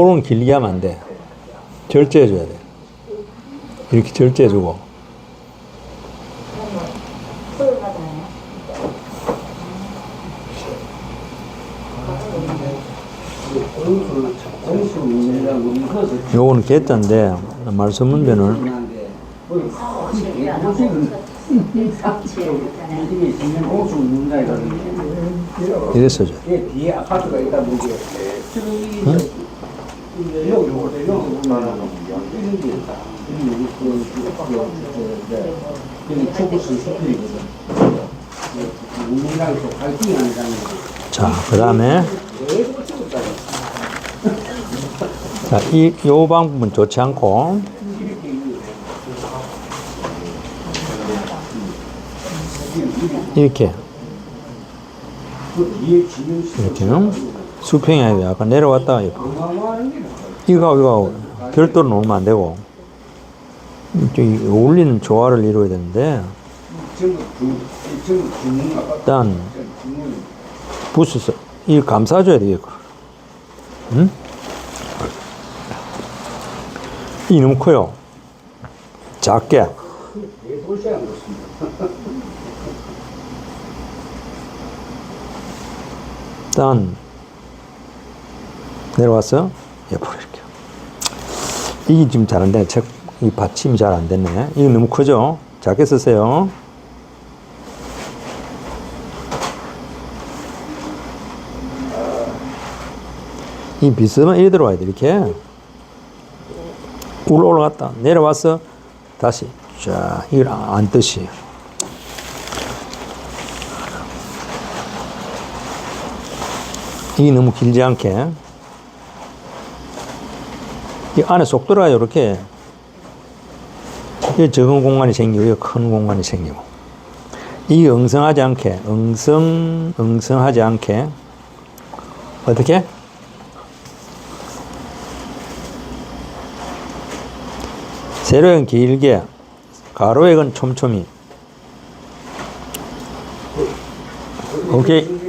볼은 길게 하면 안 돼. 절제해줘야 돼. 이렇게 절제해주고. 요거는 개자인데 말씀 문제는 써줘. 뒤 여기 여기 보면은 이런 게 있다. 여기 그 여기 초코스 스프이거든. 운동장에서 갈등이 아니라는 거. 자, 그 다음에 자, 이, 요 방법은 좋지 않고 이렇게 그 이렇게는 수평이 이렇게. 건강화하는 게 이거 이거 별도로 놓으면 안 되고 이 어울리는 조화를 이루어야 되는데 일단 부스서 이 감싸줘야 되겠고 응? 이 너무 커요 작게. 일단 내려왔어 옆으로 이렇게. 이게 지금 잘안 되네 책, 이 받침이 잘 안 됐네. 이거 너무 크죠? 작게 쓰세요. 이 비스만 이리 들어와야 돼 이렇게. 올라 올라갔다. 내려왔어. 다시. 자 이걸 안 뜻이 이게 너무 길지 않게 이 안에 쏙 들어가요 이렇게 이 적은 공간이 생기고 이큰 공간이 생기고. 이게 엉성하지 않게 엉성 엉성하지 않게 어떻게? 세로는 길게 가로액은 촘촘히. 오케이